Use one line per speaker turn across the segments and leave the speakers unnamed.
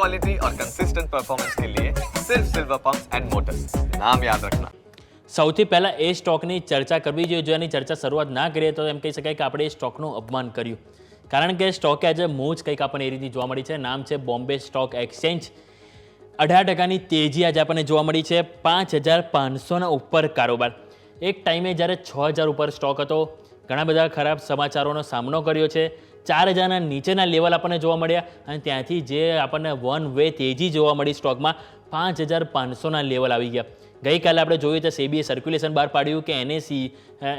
Quality और consistent performance के लिए सिर्फ सिल्वर पंप्स एंड मोटर्स नाम याद रखना
સૌથી પહેલાં એ સ્ટોકની ચર્ચા કરવી જોઈએ જો એની ચર્ચા શરૂઆત ના કરીએ તો એમ કહી શકાય કે આપણે એ સ્ટોકનું અપમાન કર્યું કારણ કે સ્ટોકે આજે મોજ કંઈક આપણને એ રીતની જોવા મળી છે નામ છે બોમ્બે સ્ટોક એક્સચેન્જ અઢાર ટકાની તેજી આજે આપણને જોવા મળી છે પાંચ હજાર પાંચસોના ઉપર કારોબાર એક ટાઈમે જ્યારે છ હજાર ઉપર સ્ટોક હતો ઘણા બધા ખરાબ સમાચારોનો સામનો કર્યો છે. ચાર હજારના નીચેના લેવલ આપણને જોવા મળ્યા અને ત્યાંથી જે આપણને વન વે તેજી જોવા મળી સ્ટોકમાં પાંચ હજાર પાંચસોના લેવલ આવી ગયા. ગઈકાલે આપણે જોયું તો સેબીએ સર્ક્યુલેશન બહાર પાડ્યું કે એનએસી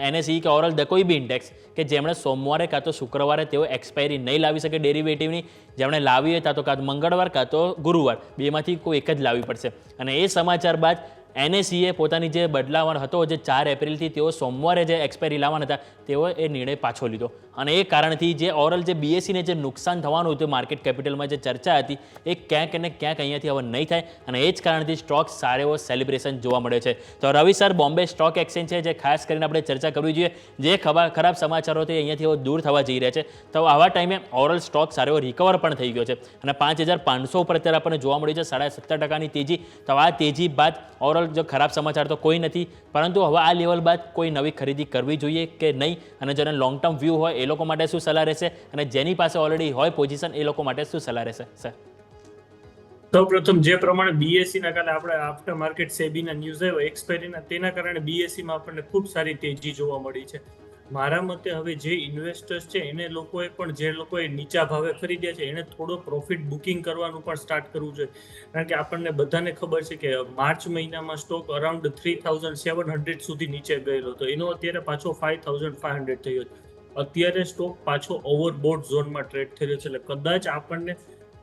એનએસઈ કે ઓરલ ધ કોઈ બી ઇન્ડેક્સ કે જેમણે સોમવારે કાં તો શુક્રવારે તેઓ એક્સપાયરી નહીં લાવી શકે ડેરિવેટિવની જેમણે લાવી હોય કાં તો કાં તો મંગળવાર કાં તો ગુરુવાર. બેમાંથી કોઈ એક જ લાવવી પડશે. અને એ સમાચાર બાદ એનએસસીએ પોતાની જે બદલાવવાનો હતો, જે ચાર એપ્રિલથી તેઓ સોમવારે જે એક્સપાયરી લાવવાના હતા તેઓ એ નિર્ણય પાછો લીધો. અને એ કારણથી જે ઓરલ જે બીએસસીને જે નુકસાન થવાનું હતું માર્કેટ કેપિટલમાં જે ચર્ચા હતી, એ ક્યાંક અને ક્યાંક અહીંયાથી હવે નહીં થાય અને એ જ કારણથી સ્ટોક સારો એવો સેલિબ્રેશન જોવા મળે છે. તો Ravi sir, Bombay stock exchange છે, જે ખાસ કરીને આપણે ચર્ચા કરવી જોઈએ, જે ખબર ખરાબ સમાચારોથી અહીંયાથી દૂર થવા જઈ રહ્યા છે. તો આવા ટાઈમે ઓરલ સ્ટોક સારો રિકવર પણ થઈ ગયો છે. અને પાંચ હજાર પાંચસો ઉપર અત્યારે આપણને જોવા મળ્યું છે, સાડા સત્તર ટકાની તેજી. તો આ તેજી બાદ ઓવરઓલ જો ખરાબ સમાચાર તો કોઈ નથી, પરંતુ હવે આ લેવલ બાદ કોઈ નવી ખરીદી કરવી જોઈએ કે નહીં? અને જેને લોંગ ટર્મ વ્યૂ હોય એ લોકો માટે શું સલાહ રહેશે? અને જેની પાસે ઓલરેડી હોય પોઝિશન એ લોકો માટે શું સલાહ રહેશે સર
સૌપ્રથમ જે પ્રમાણે બીએસસી ના કારણે આપણે આફ્ટર માર્કેટ સેબીના ન્યૂઝ આવ્યો એક્સપાયરીના તેના કારણે બીએસસીમાં માં આપણને ખૂબ સારી તેજી જોવા મળી છે. મારા મતે હવે જે ઇન્વેસ્ટર્સ છે, એને લોકોએ પણ જે લોકોએ નીચા ભાવે ખરીદ્યા છે, એને થોડો પ્રોફિટ બુકિંગ કરવાનું પણ સ્ટાર્ટ કરવું જોઈએ. કારણ કે આપણને બધાને ખબર છે કે માર્ચ મહિનામાં stock around three thousand seven hundred સુધી નીચે ગયેલો હતો. એનો અત્યારે પાછો ફાઇવ થાઉઝન્ડ ફાઇવ હંડ્રેડ થયો છે. અત્યારે સ્ટોક પાછો ઓવરબોર્ડ ઝોનમાં ટ્રેડ થઈ રહ્યો છે. એટલે કદાચ આપણને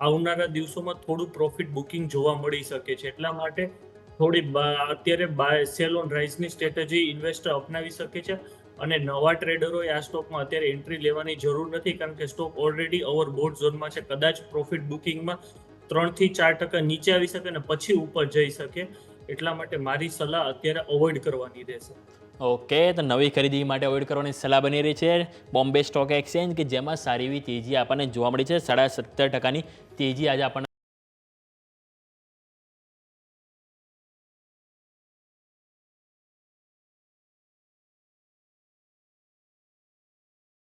આવનારા દિવસોમાં થોડું પ્રોફિટ બુકિંગ જોવા મળી શકે છે. એટલા માટે થોડી અત્યારે બાય સેલ ઓન રાઇઝની સ્ટ્રેટેજી ઇન્વેસ્ટર અપનાવી શકે છે અને નવા ટ્રેડરોએ આ સ્ટોકમાં અત્યારે એન્ટ્રી લેવાની જરૂર નથી કારણ કે સ્ટોક ઓલરેડી ઓવરબોર્ડ ઝોનમાં છે. કદાચ પ્રોફિટ બુકિંગમાં ત્રણથી ચાર ટકા નીચે આવી શકે અને પછી ઉપર જઈ શકે. એટલા માટે મારી સલાહ અત્યારે અવોઇડ કરવાની રહેશે.
ઓકે, તો નવી ખરીદી માટે અવોઇડ કરવાની સલાહ બની રહી છે બોમ્બે સ્ટોક એક્સચેન્જ, કે જેમાં સારી એવી તેજી આપણને જોવા મળી છે. સાડા સત્તર ટકાની તેજી આજે આપણને